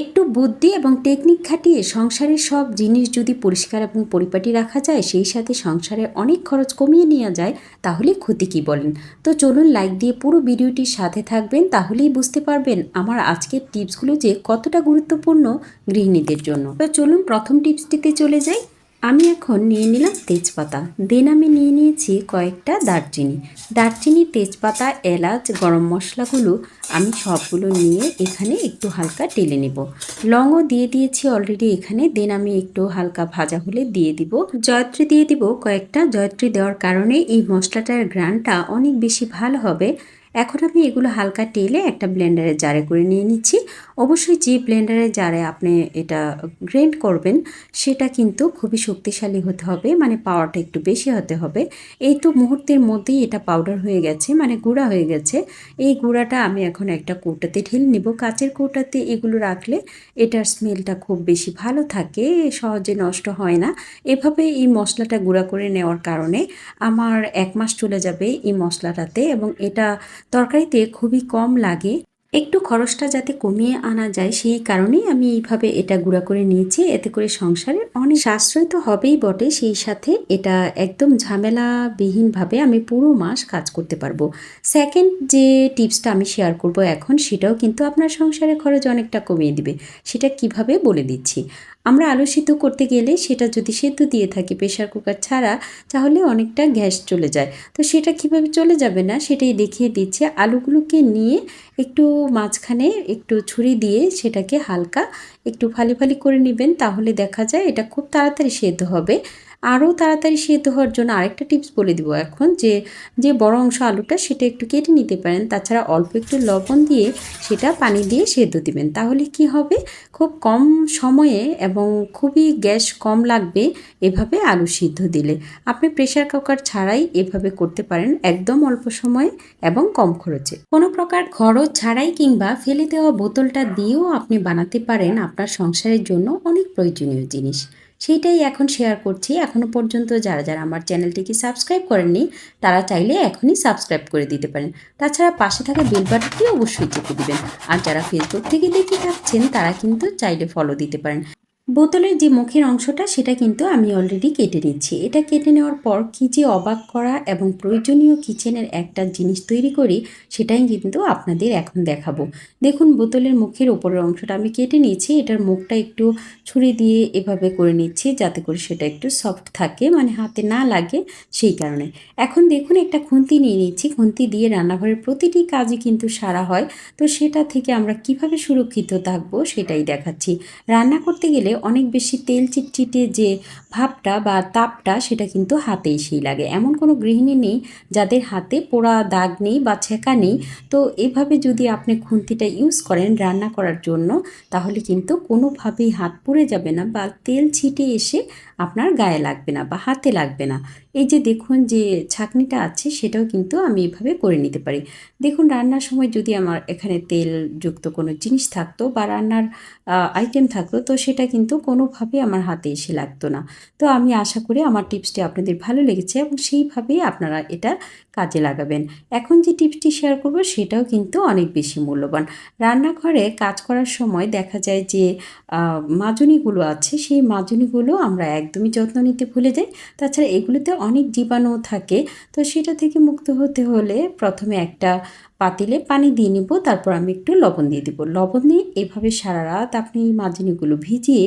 একটু বুদ্ধি এবং টেকনিক খাটিয়ে সংসারের সব জিনিস যদি পরিষ্কার এবং পরিপাটি রাখা যায়, সেই সাথে সংসারে অনেক খরচ কমিয়ে নেওয়া যায়, তাহলে ক্ষতি কী বলেন? তো চলুন লাইক দিয়ে পুরো ভিডিওটির সাথে থাকবেন, তাহলেই বুঝতে পারবেন আমার আজকের টিপসগুলো যে কতটা গুরুত্বপূর্ণ গৃহিণীদের জন্য। তো চলুন প্রথম টিপসটিতে চলে যাই। আমি এখন নিয়ে নিলাম তেজপাতা। দেন আমি নিয়ে নিয়েছি কয়েকটা দারচিনি। দারচিনি, তেজপাতা, এলাচ, গরম মশলাগুলো আমি সবগুলো নিয়ে এখানে একটু হালকা টেলে নেব। লংও দিয়ে দিয়েছি অলরেডি এখানে। দেন আমি একটু হালকা ভাজা হলে দিয়ে দিব। জয়ত্রী দিয়ে দিব কয়েকটা। জয়ত্রী দেওয়ার কারণে এই মশলাটার গ্রানটা অনেক বেশি ভালো হবে। এখন আমি এগুলো হালকা টেলে একটা ব্লেন্ডারে জারে করে নিয়ে নিচ্ছি। অবশ্যই যে ব্লেন্ডারে জারে আপনি এটা গ্রেন্ড করবেন, সেটা কিন্তু খুবই শক্তিশালী হতে হবে মানে পাওয়ারটা একটু বেশি হতে হবে। এই তো মুহূর্তের মধ্যেই এটা পাউডার হয়ে গেছে মানে গুঁড়া হয়ে গেছে। এই গুঁড়াটা আমি এখন একটা কৌটাতে ঢেলে নিব। কাচের কৌটাতে এগুলো রাখলে এটার স্মেলটা খুব বেশি ভালো থাকে, সহজে নষ্ট হয় না। এভাবে এই মশলাটা গুঁড়া করে নেওয়ার কারণে আমার এক মাস চলে যাবে এই মশলাটাতে এবং এটা তরকারিতে খুবই কম লাগে। একটু খরচটা যাতে কমিয়ে আনা যায়, সেই কারণেই আমি এইভাবে এটা গুঁড়া করে নিয়েছি। এতে করে সংসারে অনেক সাশ্রয় তো হবেই বটে। সেই সাথে এটা একদম ঝামেলাবিহীনভাবে আমি পুরো মাস কাজ করতে পারব। সেকেন্ড যে টিপসটা আমি শেয়ার করব এখন, সেটাও কিন্তু আপনার সংসারে খরচ অনেকটা কমিয়ে দিবে। সেটা কীভাবে বলে দিচ্ছি? আমরা আলু সিদ্ধ করতে গেলে সেটা যদি সেদ্ধ দিয়ে থাকি প্রেশার কুকার ছাড়া, তাহলে অনেকটা গ্যাস চলে যায়। তো সেটা কীভাবে চলে যাবে না, সেটাই দেখিয়ে দিচ্ছে। আলুগুলোকে নিয়ে একটু মাঝখানে একটু ছুরি দিয়ে সেটাকে হালকা একটু ফালি ফালি করে নেবেন, তাহলে দেখা যায় এটা খুব তাড়াতাড়ি সেদ্ধ হবে। আরও তাড়াতাড়ি সেদ্ধ হওয়ার জন্য আরেকটা টিপস বলে দিব এখন যে যে বড় অংশ আলুটা সেটা একটু কেটে নিতে পারেন। তাছাড়া অল্প একটু লবণ দিয়ে সেটা পানি দিয়ে সেদ্ধ দিবেন। তাহলে কি হবে? খুব কম সময়ে এবং খুবই গ্যাস কম লাগবে এভাবে আলু সিদ্ধ দিলে। আপনি প্রেশার কুকার ছাড়াই এভাবে করতে পারেন একদম অল্প সময়ে এবং কম খরচে। কোনো প্রকার খরচ ছাড়াই কিংবা ফেলে দেওয়া বোতলটা দিয়েও আপনি বানাতে পারেন। আপনার সংসারের জন্য অনেক প্রয়োজনীয় জিনিস। সেইটাই এখন শেয়ার করছি। এখনও পর্যন্ত যারা যারা আমার চ্যানেলটিকে সাবস্ক্রাইব করেননি, তারা চাইলে এখনই সাবস্ক্রাইব করে দিতে পারেন। তাছাড়া পাশে থাকা বেল বাটনটি অবশ্যই চেপে দেবেন। আর যারা ফেসবুক থেকে দেখে থাকছেন, তারা কিন্তু চাইলে ফলো দিতে পারেন। বোতলের যে মুখের অংশটা, সেটা কিন্তু আমি অলরেডি কেটে নিচ্ছি। এটা কেটে নেওয়ার পর কী যে অবাক করা এবং প্রয়োজনীয় কিচেনের একটা জিনিস তৈরি করি, সেটাই কিন্তু আপনাদের এখন দেখাবো। দেখুন, বোতলের মুখের ওপরের অংশটা আমি কেটে নিয়েছি। এটার মুখটা একটু ছুরি দিয়ে এভাবে করে নিচ্ছি যাতে করে সেটা একটু সফট থাকে মানে হাতে না লাগে সেই কারণে। এখন দেখুন, একটা খুন্তি নিয়ে নিচ্ছি। খুন্তি দিয়ে রান্নাঘরের প্রতিটি কাজই কিন্তু সারা হয়। তো সেটা থেকে আমরা কীভাবে সুরক্ষিত থাকব সেটাই দেখাচ্ছি। রান্না করতে গেলে অনেক বেশি তেল চিটচিটে যে ভাবটা বা তাপটা সেটা কিন্তু হাতে এসেই লাগে। এমন কোনো গৃহিণী নেই যাদের হাতে পোড়া দাগ নেই বা ছেঁকা নেই। তো এভাবে যদি আপনি খুন্তিটা ইউজ করেন রান্না করার জন্য, তাহলে কিন্তু কোনোভাবেই হাত পুড়ে যাবে না বা তেল ছিটে এসে আপনার গায়ে লাগবে না বা হাতে লাগবে না। এই যে দেখুন যে ছাঁকনিটা আছে, সেটাও কিন্তু আমি এভাবে করে নিতে পারি। দেখুন, রান্নার সময় যদি আমার এখানে তেলযুক্ত কোনো জিনিস থাকতো বা রান্নার আইটেম থাকতো, তো সেটা কিন্তু কোনোভাবে আমার হাতে এসে লাগতো না। তো আমি আশা করি আমার টিপসটি আপনাদের ভালো লেগেছে এবং সেইভাবেই আপনারা এটা কাজে লাগাবেন। এখন যে টিপসটি শেয়ার করব সেটাও কিন্তু অনেক বেশি মূল্যবান। রান্নাঘরে কাজ করার সময় দেখা যায় যে মাজুনিগুলো আছে, সেই মাজুনিগুলো আমরা একদমই যত্ন নিতে ভুলে যাই। তাছাড়া এগুলোতে অনেক জীবাণু থাকে, তো সেটা থেকে মুক্ত হতে হলে প্রথমে একটা পাতিলে পানি দিয়ে নিব, তারপর আমি একটু লবণ দিয়ে দিব। লবণ দিয়ে এভাবে সারা রাত আপনি মাজুনিগুলো ভিজিয়ে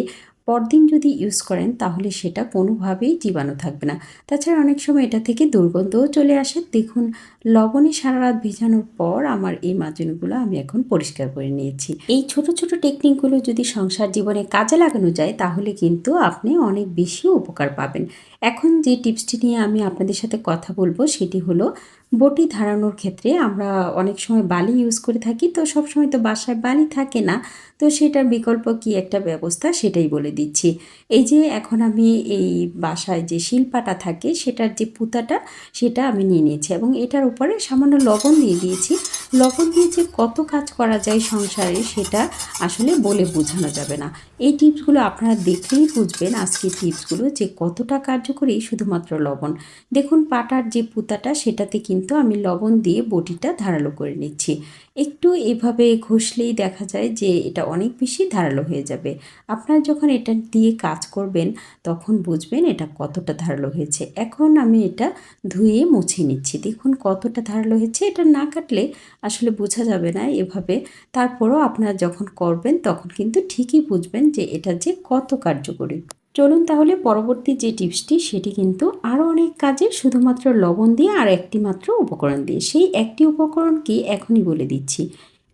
পরদিন যদি ইউজ করেন, তাহলে সেটা কোনোভাবেই জীবাণু থাকবে না। তাছাড়া অনেক সময় এটা থেকে দুর্গন্ধও চলে আসে। দেখুন, লবণে সারা রাত ভেজানোর পর আমার এই মাজনগুলো আমি এখন পরিষ্কার করে নিয়েছি। এই ছোট ছোট টেকনিকগুলো যদি সংসার জীবনে কাজে লাগানো যায়, তাহলে কিন্তু আপনি অনেক বেশি উপকার পাবেন। এখন যে টিপসটি নিয়ে আমি আপনাদের সাথে কথা বলব, সেটি হলো বটি ধারানোর ক্ষেত্রে আমরা অনেক সময় বালি ইউজ করে থাকি, তো সব সময় তো বাসায় বালি থাকে না, তো সেটার বিকল্প কি একটা ব্যবস্থা সেটাই বলে দিচ্ছি। এই যে এখন আমি এই বাসায় যে শিল্পাটা থাকে সেটার যে পুতাটা সেটা আমি নিয়ে নিয়েছি এবং এটার উপরে সামান্য লবণ দিয়ে দিয়েছি। লবণ দিয়ে যে কত কাজ করা যায় সংসারে সেটা আসলে বলে বোঝানো যাবে না। এই টিপসগুলো আপনারা দেখলেই বুঝবেন আজকের টিপসগুলো যে কতটা কার্যকরী শুধুমাত্র লবণ। দেখুন পাটার যে পুতাটা সেটাতে কিন্তু কিন্তু আমি লবণ দিয়ে বটিটা ধারালো করে নিচ্ছি। একটু এভাবে ঘষলেই দেখা যায় যে এটা অনেক বেশি ধারালো হয়ে যাবে। আপনার যখন এটা দিয়ে কাজ করবেন, তখন বুঝবেন এটা কতটা ধারালো হয়েছে। এখন আমি এটা ধুয়ে মুছে নিচ্ছি। দেখুন কতটা ধারালো হয়েছে। এটা না কাটলে আসলে বোঝা যাবে না এভাবে। তারপরও আপনারা যখন করবেন, তখন কিন্তু ঠিকই বুঝবেন যে এটা যে কত কার্যকরী। চলুন তাহলে পরবর্তী যে টিপসটি, সেটি কিন্তু আরও অনেক কাজে শুধুমাত্র লবণ দিয়ে আর একটি মাত্র উপকরণ দিয়ে। সেই একটি উপকরণ কি? এখনই বলে দিচ্ছি।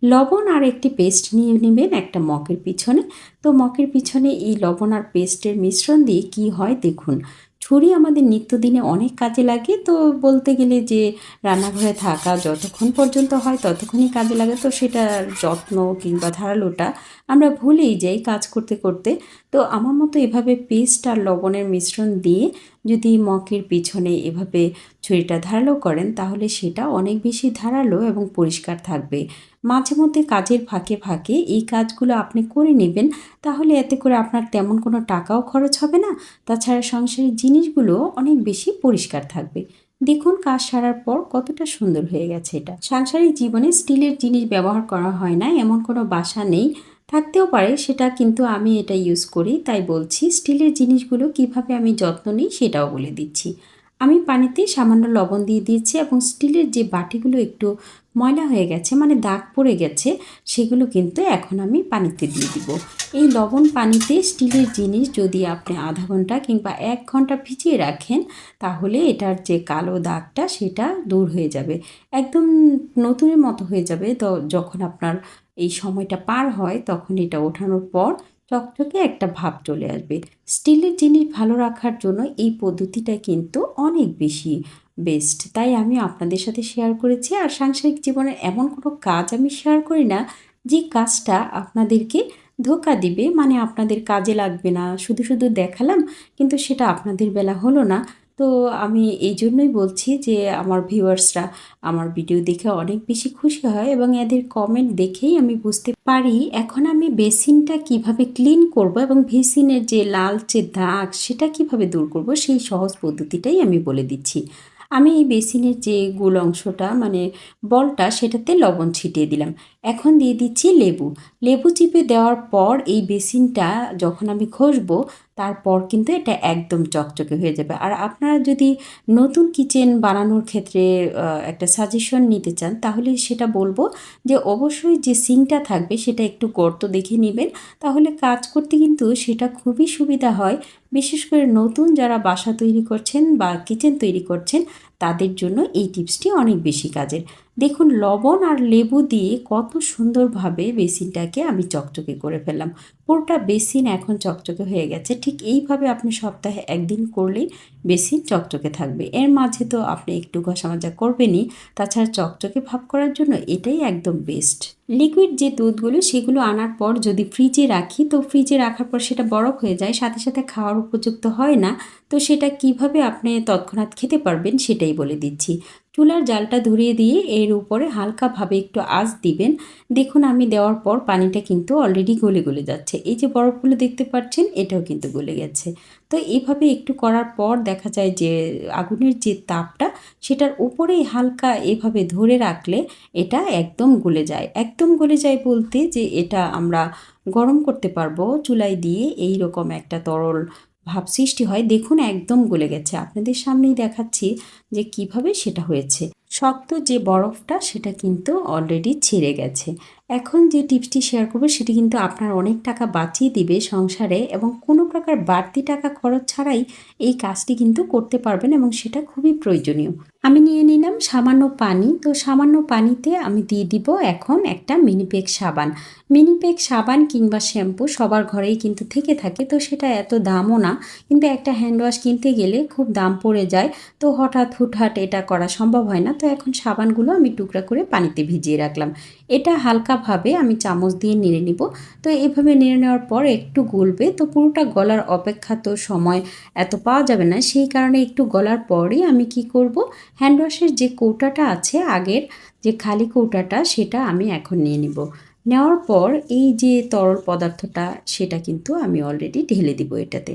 লবণ আর একটি পেস্ট নিয়ে নেবেন একটা মকের পিছনে। তো মকের পিছনে এই লবণ আর পেস্টের মিশ্রণ দিয়ে কি হয় দেখুন। ছুরি আমাদের নিত্যদিনে অনেক কাজে লাগে। তো বলতে গেলে যে রান্নাঘরে থাকা যতক্ষণ পর্যন্ত হয় ততক্ষণই কাজে লাগে। তো সেটার যত্ন কিংবা ধারালোটা আমরা ভুলেই যাই কাজ করতে করতে। তো আমার মতো এভাবে পেস্ট আর লবণের মিশ্রণ দিয়ে যদি মকের পিছনে এভাবে ছুরিটা ধারালো করেন, তাহলে সেটা অনেক বেশি ধারালো এবং পরিষ্কার থাকবে। মাঝে মধ্যে কাজের ফাঁকে ফাঁকে এই কাজগুলো আপনি করে নেবেন, তাহলে এতে করে আপনার তেমন কোনো টাকাও খরচ হবে না। তাছাড়া সংসারের জিনিসগুলো অনেক বেশি পরিষ্কার থাকবে। দেখুন কাজ সারার পর কতটা সুন্দর হয়ে গেছে এটা। সাংসারিক জীবনে স্টিলের জিনিস ব্যবহার করা হয় না, এমন কোনো বাসা নেই থাকতেও পারে, সেটা কিন্তু আমি এটা ইউজ করি। তাই বলছি স্টিলের জিনিসগুলো কীভাবে আমি যত্ন নিই সেটাও বলে দিচ্ছি। আমি পানিতে সামান্য লবণ দিয়ে দিয়েছি এবং স্টিলের যে বাটিগুলো একটু ময়লা হয়ে গেছে মানে দাগ পড়ে গেছে, সেগুলো কিন্তু এখন আমি পানিতে দিয়ে দিব। এই লবণ পানিতে স্টিলের জিনিস যদি আপনি আধা ঘণ্টা কিংবা এক ঘণ্টা ভিজিয়ে রাখেন, তাহলে এটার যে কালো দাগটা সেটা দূর হয়ে যাবে। একদম নতুনের মতো হয়ে যাবে। তো যখন আপনার এই সময়টা পার হয়, তখন এটা ওঠানোর পর চকচকে একটা ভাব চলে আসবে। স্টিলের জিনিস ভালো রাখার জন্য এই পদ্ধতিটা কিন্তু অনেক বেশি বেস্ট তাই আমি আপনাদের সাথে শেয়ার করেছি আর সাংসারিক জীবনের এমন কোনো কাজ আমি শেয়ার করি না যে কাজটা আপনাদেরকে ধোকা দিবে। মানে আপনাদের কাজে লাগবে না। শুধু শুধু দেখালাম, কিন্তু সেটা আপনাদের বেলা হলো না। তো আমি এই জন্যই বলছি যে আমার ভিউয়ার্সরা আমার ভিডিও দেখে অনেক বেশি খুশি হয় এবং এদের কমেন্ট দেখেই আমি বুঝতে পারি এখন আমি বেসিনটা কীভাবে ক্লিন করব এবং বেসিনের যে লালচে দাগ সেটা কীভাবে দূর করব সেই সহজ পদ্ধতিটাই আমি বলে দিচ্ছি। আমি এই বেসিনের যে গোল অংশটা মানে বলটা সেটাতে লবণ ছিটিয়ে দিলাম। এখন দিয়ে দিচ্ছি লেবু। লেবু চিপে দেওয়ার পর এই বেসিনটা যখন আমি ঘষবো, তারপর কিন্তু এটা একদম চকচকে হয়ে যাবে। আর আপনারা যদি নতুন কিচেন বানানোর ক্ষেত্রে একটা সাজেশন নিতে চান, তাহলে সেটা বলব যে অবশ্যই যে সিঙ্কটা থাকবে, সেটা একটু গর্ত দেখে নেবেন। তাহলে কাজ করতে কিন্তু সেটা খুবই সুবিধা হয়। বিশেষ করে নতুন যারা বাসা তৈরি করছেন বা কিচেন তৈরি করছেন, তাদের জন্য এই টিপসটি অনেক বেশি কাজের। দেখুন, লবণ আর লেবু দিয়ে কত সুন্দরভাবে বেসিনটাকে আমি চকচকে করে ফেললাম। পুরোটা বেসিন এখন চকচকে হয়ে গেছে। ঠিক এইভাবে আপনি সপ্তাহে একদিন করলেই বেসিন চকচকে থাকবে। এর মাঝে তো আপনি একটু ঘষা মাজা করবেনই। তাছাড়া চকচকে ভাব করার জন্য এটাই একদম বেস্ট লিকুইড যে দুধগুলো, সেগুলো আনার পর যদি ফ্রিজে রাখি, তো ফ্রিজে রাখার পর সেটা বরফ হয়ে যায়, সাথে সাথে খাওয়ার উপযুক্ত হয় না। তো সেটা কীভাবে আপনি তৎক্ষণাৎ খেতে পারবেন সেটাই বলে দিচ্ছি। চুলার জালটা ধরিয়ে দিয়ে এর উপরে হালকাভাবে একটু আঁচ দিবেন। দেখুন, আমি দেওয়ার পর পানিটা কিন্তু অলরেডি গলে গলে যাচ্ছে। এই যে বরফগুলো দেখতে পাচ্ছেন, এটাও কিন্তু গলে গেছে। তো এইভাবে একটু করার পর দেখা যায় যে আগুনের যে তাপটা, সেটার উপরেই হালকা এভাবে ধরে রাখলে এটা একদম গলে যায়। একদম গলে যায় বলতে যে এটা আমরা গরম করতে পারব চুলায় দিয়ে এই রকম একটা তরল ভাব সৃষ্টি হয়, দেখুন একদম গলে গেছে। আপনাদের সামনেই দেখাচ্ছি যে কীভাবে সেটা হয়েছে। শক্ত যে বরফটা, সেটা কিন্তু অলরেডি ছিঁড়ে গেছে। এখন যে টিপসটি শেয়ার করব, সেটি কিন্তু আপনার অনেক টাকা বাঁচিয়ে দিবে সংসারে এবং কোনো প্রকার বাড়তি টাকা খরচ ছাড়াই এই কাজটি কিন্তু করতে পারবেন এবং সেটা খুবই প্রয়োজনীয়। আমি নিয়ে নিলাম সামান্য পানি। তো সামান্য পানিতে আমি দিয়ে দিব এখন একটা মিনিপেক সাবান। মিনিপেক সাবান কিংবা শ্যাম্পু সবার ঘরেই কিন্তু থেকে থাকে। তো সেটা এত দামও না, কিন্তু একটা হ্যান্ড ওয়াশ কিনতে গেলে খুব দাম পড়ে যায়। তো হঠাৎ হুটহাট এটা করা সম্ভব হয় না। তো এখন সাবানগুলো আমি টুকরা করে পানিতে ভিজিয়ে রাখলাম। এটা হালকাভাবে আমি চামচ দিয়ে নেড়ে নিব। তো এভাবে নেড়ে নেওয়ার পর একটু গলবে, তো পুরোটা গলার অপেক্ষা তো সময় এত পাওয়া যাবে না। সেই কারণে একটু গলার পরেই আমি কি করব? হ্যান্ড ওয়াশের যে কৌটাটা আছে, আগের যে খালি কৌটাটা, সেটা আমি এখন নিয়ে নিব। নেওয়ার পর এই যে তরল পদার্থটা, সেটা কিন্তু আমি অলরেডি ঢেলে দিব এটাতে।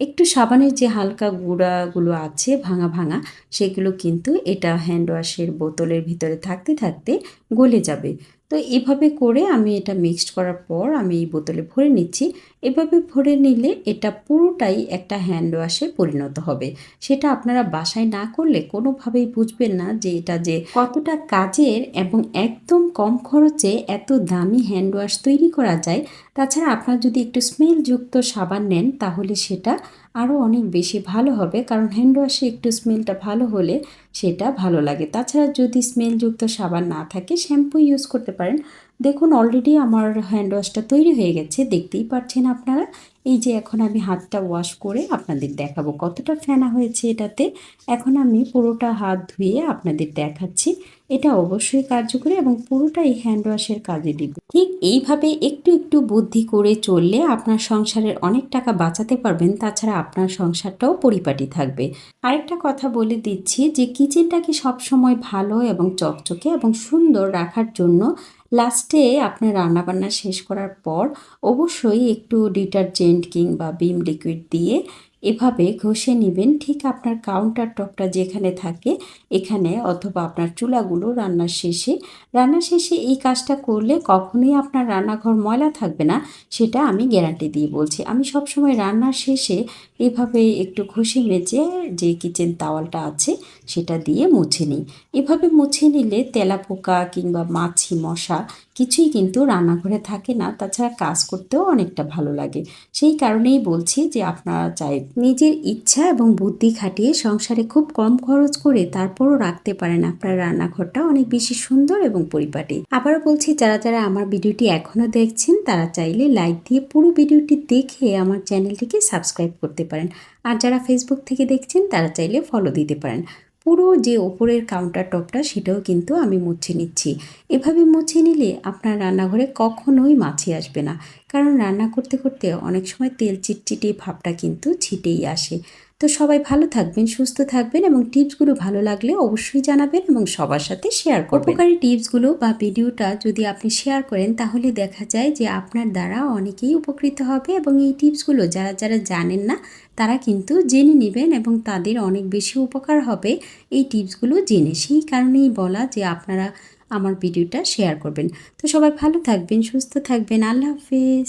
একটু সাবানের যে হালকা গুঁড়াগুলো আছে ভাঙা ভাঙা, সেগুলো কিন্তু এটা হ্যান্ড ওয়াশের বোতলের ভিতরে থাকতে থাকতে গলে যাবে। তো এভাবে করে আমি এটা মিক্সড করার পর আমি এই বোতলে ভরে নিচ্ছি। এভাবে ভরে নিলে এটা পুরোটাই একটা হ্যান্ড ওয়াশে পরিণত হবে। সেটা আপনারা বাসায় না করলে কোনোভাবেই বুঝবেন না যে এটা যে কতটা কাজের এবং একদম কম খরচে এত দামি হ্যান্ড ওয়াশ তৈরি করা যায়। তাছাড়া আপনার যদি একটু স্মেলযুক্ত সাবান নেন, তাহলে সেটা আরও অনেক বেশি ভালো হবে, কারণ হ্যান্ড ওয়াশে একটু স্মেলটা ভালো হলে সেটা ভালো লাগে। তাছাড়া যদি স্মেলযুক্ত সাবান না থাকে শ্যাম্পু ইউজ করতে পারেন। দেখুন অলরেডি আমার হ্যান্ড ওয়াশটা তৈরি হয়ে গেছে, দেখতেই পাচ্ছেন আপনারা। এই যে এখন আমি হাতটা ওয়াশ করে আপনাদের দেখাবো কতটা ফেনা হয়েছে এটাতে। এখন আমি পুরোটা হাত ধুয়ে আপনাদের দেখাচ্ছি। এটা অবশ্যই কার্যকরী এবং পুরোটাই হ্যান্ড ওয়াশের কাজে দিব। ঠিক এইভাবে একটু একটু বুদ্ধি করে চললে আপনার সংসারের অনেক টাকা বাঁচাতে পারবেন, তাছাড়া আপনার সংসারটাও পরিপাটি থাকবে। আরেকটা কথা বলে দিচ্ছি যে কিচেনটাকে সবসময় ভালো এবং চকচকে এবং সুন্দর রাখার জন্য লাস্টে আপনার রান্নাবান্না শেষ করার পর অবশ্যই একটু ডিটারজেন্ট কিংবা বিম লিকুইড দিয়ে এভাবে ঘষে নেবেন। ঠিক আপনার কাউন্টার টপটা যেখানে থাকে, এখানে অথবা আপনার চুলাগুলো রান্নার শেষে। রান্নার শেষে এই কাজটা করলে কখনোই আপনার রান্নাঘর ময়লা থাকবে না, সেটা আমি গ্যারান্টি দিয়ে বলছি। আমি সবসময় রান্নার শেষে এভাবে একটু ঘষে মেজে যে কিচেন তাওয়ালটা আছে, সেটা দিয়ে মুছে নিই। এভাবে মুছে নিলে তেলাপোকা কিংবা মাছি, মশা কিছুই কিন্তু রান্নাঘরে থাকে না, তাছাড়া কাজ করতেও অনেকটা ভালো লাগে। সেই কারণেই বলছি যে আপনারা চাই নিজের ইচ্ছা এবং বুদ্ধি খাটিয়ে সংসারে খুব কম খরচ করে তারপরও রাখতে পারেন আপনার রান্নাঘরটা অনেক বেশি সুন্দর এবং পরিপাটি। আবারও বলছি, যারা যারা আমার ভিডিওটি এখনও দেখছেন, তারা চাইলে লাইক দিয়ে পুরো ভিডিওটি দেখে আমার চ্যানেলটিকে সাবস্ক্রাইব করতে পারেন। আর যারা ফেসবুক থেকে দেখছেন, তারা চাইলে ফলো দিতে পারেন। পুরো যে ওপরের কাউন্টার টপটা সেটাও কিন্তু আমি মুছে নিচ্ছি। এভাবে মুছে নিলে আপনার রান্নাঘরে কখনোই মাছি আসবে না। কারণ রান্না করতে করতে অনেক সময় তেল চিটচিটে ভাবটা কিন্তু ছিটেই আসে। তো সবাই ভালো থাকবেন সুস্থ থাকবেন এবং টিপসগুলো ভালো লাগলে অবশ্যই জানাবেন এবং সবার সাথে শেয়ার করবেন। উপকারী টিপসগুলো বা ভিডিওটা যদি আপনি শেয়ার করেন তাহলে দেখা যায় যে আপনার দ্বারা অনেকেই উপকৃত হবে এবং এই টিপসগুলো যারা যারা জানেন না তারা কিন্তু জেনে নেবেন এবং তাদের অনেক বেশি উপকার হবে এই টিপসগুলো জেনে। সেই কারণেই বলা যে আপনারা আমার ভিডিওটা শেয়ার করবেন। তো সবাই ভালো থাকবেন সুস্থ থাকবেন। আল্লাহ হাফিজ।